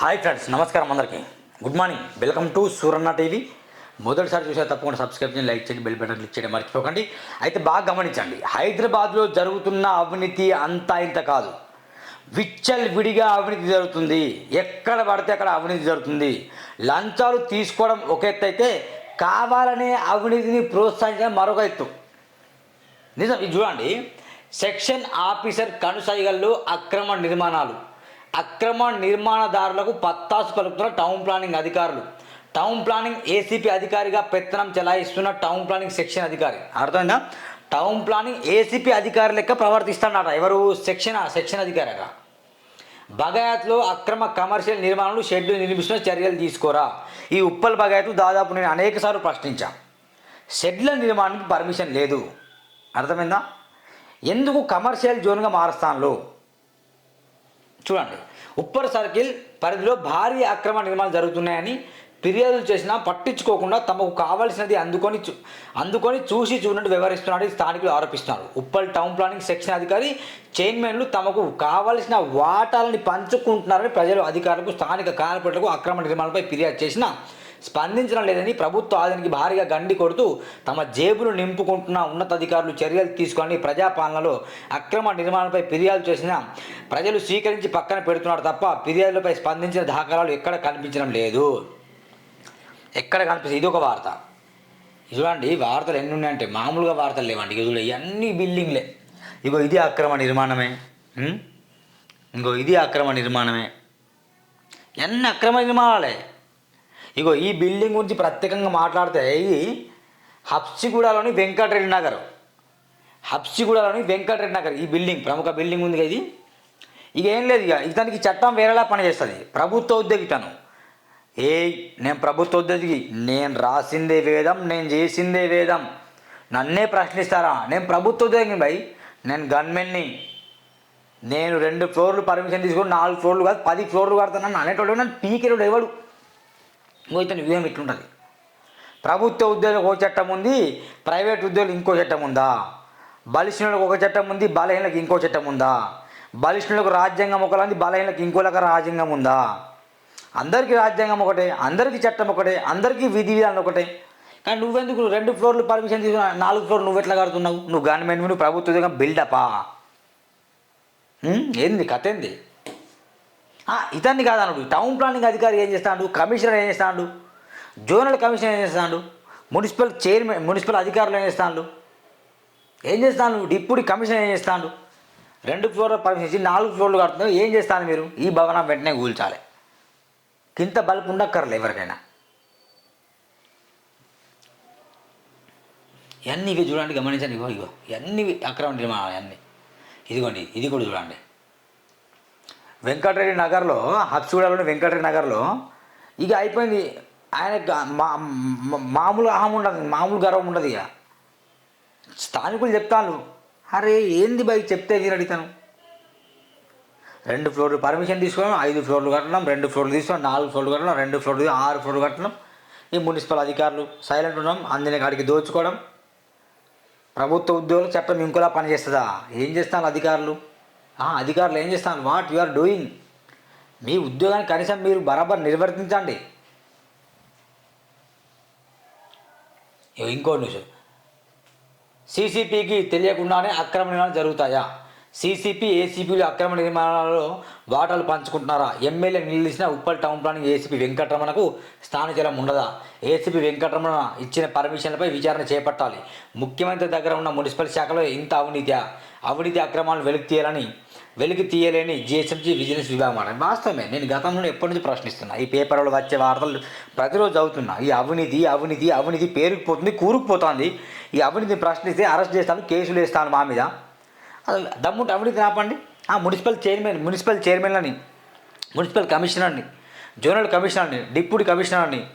Hi friends నమస్కారం అందరికీ. Good morning welcome to Suranna TV మొదటిసారి చూసే తప్పకుండా సబ్స్క్రైబ్ చేయండి లైక్ చేయండి బెల్ బటన్ క్లిక్ చేయడం మర్చిపోకండి. అయితే బాగా గమనించండి హైదరాబాద్లో జరుగుతున్న అవినీతి అంతా ఇంత కాదు. విచ్చల్ విడిగా అవినీతి జరుగుతుంది. ఎక్కడ పడితే అక్కడ అవినీతి జరుగుతుంది. లంచాలు తీసుకోవడం ఒక ఎత్తు అయితే కావాలనే అవినీతిని ప్రోత్సహించడం మరొక ఎత్తు. నిజం ఇది చూడండి. సెక్షన్ ఆఫీసర్ కనుసైగల్లో అక్రమ నిర్మాణాలు. అక్రమ నిర్మాణదారులకు పత్తాసు పలుకుతున్న టౌన్ ప్లానింగ్ అధికారులు. టౌన్ ప్లానింగ్ ఏసీపీ అధికారిగా పెత్తనం చెలాయిస్తున్న టౌన్ ప్లానింగ్ సెక్షన్ అధికారి. అర్థమైందా? టౌన్ ప్లానింగ్ ఏసీపీ అధికారి లెక్క ప్రవర్తిస్తాడట. ఎవరు? సెక్షన్ సెక్షన్ అధికారిగా. బగాయత్లో అక్రమ కమర్షియల్ నిర్మాణాలు షెడ్లు నిర్మిస్తున్న చర్యలు తీసుకోరా? ఈ ఉప్పల్ బగాయత్లు దాదాపు నేను అనేకసార్లు ప్రశ్నించా. షెడ్ల నిర్మాణానికి పర్మిషన్ లేదు. అర్థమైందా? ఎందుకు కమర్షియల్ జోన్గా మారుస్తాను చూడండి. ఉప్పర్ సర్కిల్ పరిధిలో భారీ అక్రమ నిర్మాణాలు జరుగుతున్నాయని ఫిర్యాదులు చేసినా పట్టించుకోకుండా తమకు కావాల్సినది అందుకొని చూ- అందుకొని చూసి చూడండి వివరిస్తున్నాడు స్థానికులు ఆరోపిస్తున్నారు. ఉప్పల్ టౌన్ ప్లానింగ్ సెక్షన్ అధికారి చైర్మన్లు తమకు కావలసిన వాటాలని పంచుకుంటున్నారని ప్రజలు అధికారులకు స్థానిక కార్పొరేట్లకు అక్రమ నిర్మాణాలపై ఫిర్యాదు చేసినా స్పందించడం లేదని ప్రభుత్వ ఆదాయానికి భారీగా గండి కొడుతూ తమ జేబులు నింపుకుంటున్న ఉన్నతాధికారులు చర్యలు తీసుకొని ప్రజాపాలనలో అక్రమ నిర్మాణంపై ఫిర్యాదు చేసిన ప్రజలు స్వీకరించి పక్కన పెడుతున్నారు తప్ప ఫిర్యాదులపై స్పందించిన దాఖలాలు ఎక్కడ కనిపించడం లేదు. ఎక్కడ కనిపిస్తుంది? ఇది ఒక వార్త. ఇది చూడండి వార్తలు ఎన్ని ఉన్నాయంటే మామూలుగా వార్తలు లేవండి. ఇది చూడ ఇవన్నీ బిల్డింగ్లే. ఇగో ఇది అక్రమ నిర్మాణమే. ఇంకో ఇది అక్రమ నిర్మాణమే. ఎన్ని అక్రమ నిర్మాణాలే? ఇగో ఈ బిల్డింగ్ గురించి ప్రత్యేకంగా మాట్లాడితే ఇది హప్సిగూడలోని వెంకటరెడ్డి నగర్. హప్సిగూడలోని వెంకటరెడ్డి నగర్ ఈ బిల్డింగ్ ప్రముఖ బిల్డింగ్ ఉంది ఇది. ఇక ఏం లేదు ఇక ఇతనికి చట్టం వేరేలా పనిచేస్తుంది. ప్రభుత్వ ఉద్యోగి తను ఏ నేను ప్రభుత్వ ఉద్యోగి నేను రాసిందే వేదం నేను చేసిందే వేదం. నన్నే ప్రశ్నిస్తారా? నేను ప్రభుత్వ ఉద్యోగి భయ్ నేను గన్మెన్ని. నేను రెండు ఫ్లోర్లు పర్మిషన్ తీసుకుని నాలుగు ఫ్లోర్లు కాదు పది ఫ్లోర్లు కడతానని అనేటోడు నన్ను పీకినోడు ఎవడు? ఇంకో ఇతని వ్యూహం ఇట్లుంటుంది. ప్రభుత్వ ఉద్యోగులకు ఒక చట్టం ఉంది ప్రైవేట్ ఉద్యోగులకు ఇంకో చట్టం ఉందా? బలిష్ణులకు ఒక చట్టం ఉంది బలహీనలకు ఇంకో చట్టం ఉందా? బలిష్ణులకు రాజ్యాంగం ఒకలాంటి బలహీనలకు ఇంకోలాగా రాజ్యాంగం ఉందా? అందరికీ రాజ్యాంగం ఒకటే అందరికీ చట్టం ఒకటే అందరికీ విధి విధానం ఒకటే. కానీ నువ్వెందుకు రెండు ఫ్లోర్లు పర్మిషన్ తీసుకున్నా నాలుగు ఫ్లోర్లు నువ్వు ఎట్లా కడుతున్నావు? నువ్వు గవర్నమెంట్ నువ్వు ప్రభుత్వ ఉద్యోగం బిల్డపా ఏంది కథ ఏంది? ఇతన్ని కాదన్నాడు. టౌన్ ప్లానింగ్ అధికారి ఏం చేస్తాడు? కమిషనర్ ఏం చేస్తాడు? జోనల్ కమిషనర్ ఏం చేస్తాడు? మున్సిపల్ చైర్మన్ మున్సిపల్ అధికారులు ఏం చేస్తాడు? ఏం చేస్తాను డిప్యూటీ కమిషనర్ ఏం చేస్తాడు? రెండు ఫ్లోర్లు పర్మిషన్ ఇచ్చి నాలుగు ఫ్లోర్లు కడుతున్నారు ఏం చేస్తాను మీరు? ఈ భవనం వెంటనే కూల్చాలి. కింద బల్బు ఉండక్కర్లే ఎవరికైనా. ఇవన్నీ ఇవి చూడండి గమనించండి ఇగో ఇగో. ఇవన్నీ అక్రమ నిర్మాణాలు అన్నీ. ఇదిగోండి ఇది కూడా చూడండి. వెంకటరెడ్డి నగర్లో హబ్సిగూడలోని వెంకటరెడ్డి నగర్లో ఇక అయిపోయింది. ఆయన మా మామూలు అహం ఉండదు మామూలు గర్వం ఉండదు ఇక. స్థానికులు చెప్తాను అరే ఏంది బై చెప్తే నేను అడుగుతాను రెండు ఫ్లోర్లు పర్మిషన్ తీసుకోవడం ఐదు ఫ్లోర్లు కట్టడం రెండు ఫ్లోర్లు తీసుకోవడం నాలుగు ఫ్లోర్లు కట్టడం రెండు ఫ్లోర్లు ఆరు ఫ్లోర్లు కట్టడం ఈ మున్సిపల్ అధికారులు సైలెంట్ ఉండడం అందిన కాడికి దోచుకోవడం. ప్రభుత్వ ఉద్యోగులు చట్టం ఇంకోలా పనిచేస్తుందా? ఏం చేస్తాను అధికారులు? అధికారులు ఏం చేస్తాను? వాట్ యు ఆర్ డూయింగ్ మీ ఉద్యోగాన్ని కనీసం మీరు బరాబర్ నిర్వర్తించండి. ఇంకో న్యూస్ సీసీపీకి తెలియకుండానే అక్రమ నిర్మాణాలు జరుగుతాయా? సీసీపీ ఏసీపీలు అక్రమ నిర్మాణాలలో వాటాలు పంచుకుంటున్నారా? ఎమ్మెల్యే నిలిచిన ఉప్పల్ టౌన్ ప్లానింగ్ ఏసీపీ వెంకటరమణకు స్థానచలం ఉండదా? ఏసీపీ వెంకటరమణ ఇచ్చిన పర్మిషన్లపై విచారణ చేపట్టాలి. ముఖ్యమంత్రి దగ్గర ఉన్న మున్సిపల్ శాఖలో ఇంత అవినీతి అవినీతి అక్రమాలను వెలికి తీయాలని వెలికి తీయలేని జిహెచ్ఎంసీ విజిలెన్స్ విభాగం అన్నమాట వాస్తవమే. నేను గతంలో ఎప్పటి నుంచి ప్రశ్నిస్తున్నా. ఈ పేపర్లో వచ్చే వార్తలు ప్రతిరోజు అవుతున్నా ఈ అవినీతి అవినీతి అవినీతి పేరుకుపోతుంది కూరుకుపోతుంది. ఈ అవినీతిని ప్రశ్నిస్తే అరెస్ట్ చేస్తాను కేసులు వేస్తాను మా మీద. అసలు దమ్ముంటే అవినీతి ఆపండి. ఆ మున్సిపల్ చైర్మన్ మున్సిపల్ చైర్మన్లని మున్సిపల్ కమిషనర్ని జోనల్ కమిషనర్ని డిప్యూటీ కమిషనర్ని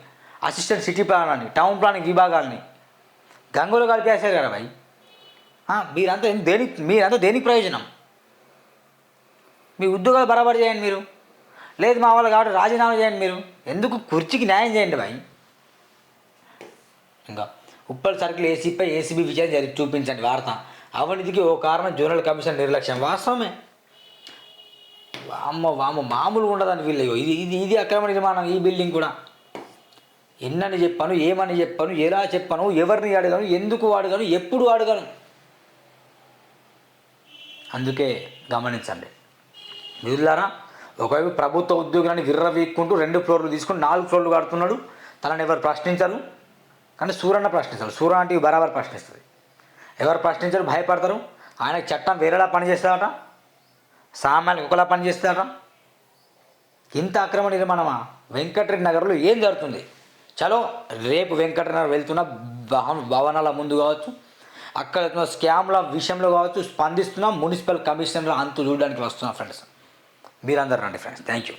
అసిస్టెంట్ సిటీ ప్లానర్ని టౌన్ ప్లానింగ్ విభాగాల్ని. గంగోలు కలిపేశారు కదా భయ్? మీరంతా దేని దేనికి మీరంతా దేనికి ప్రయోజనం? మీ ఉద్యోగాలు బరాబరు చేయండి మీరు. లేదు మా వాళ్ళు కాబట్టి రాజీనామా చేయండి మీరు. ఎందుకు కుర్చీకి న్యాయం చేయండి భాయ్? ఇంకా ఉప్పల్ సర్కిల్ ఏసీపై ఏసీబీ విజయం జరిగి చూపించండి వార్త. అవినీతికి ఓ కారణం జోనల్ కమిషన్ నిర్లక్ష్యం. వాస్తవమే. వామ్మ వామ్మ మామూలుగా ఉండదని వీళ్ళు. ఇది ఇది ఇది అక్రమ నిర్మాణం ఈ బిల్డింగ్ కూడా. ఎన్నని చెప్పాను ఏమని చెప్పాను ఎలా చెప్పాను ఎవరిని అడగాను ఎందుకు అడగాను ఎప్పుడు అడగాను. అందుకే గమనించండి. మిగులారా ఒకవైపు ప్రభుత్వ ఉద్యోగాన్ని విర్రవీక్కుంటూ రెండు ఫ్లోర్లు తీసుకుని నాలుగు ఫ్లోర్లు కడుతున్నాడు. తనని ఎవరు ప్రశ్నించరు? కానీ సూర్యన్న ప్రశ్నిస్తారు సూర్య అంటే ఇవి బరాబర్ ప్రశ్నిస్తుంది. ఎవరు ప్రశ్నించరు? భయపడతారు. ఆయన చట్టం వేరేలా పనిచేస్తాడట సామాన్యులు ఒకలా పనిచేస్తాడట ఇంత అక్రమ నిర్మాణమా? వెంకటరెడ్డి నగర్లో ఏం జరుగుతుంది? చలో రేపు వెంకటరెడ్డి నగర్ వెళ్తున్న భవన భవనాల ముందు కావచ్చు అక్కడ స్కామ్ల విషయంలో కావచ్చు స్పందిస్తున్న మున్సిపల్ కమిషనర్ల అంతు చూడడానికి వస్తున్నాం ఫ్రెండ్స్. మీరందరూ రండి ఫ్రెండ్స్. Thank you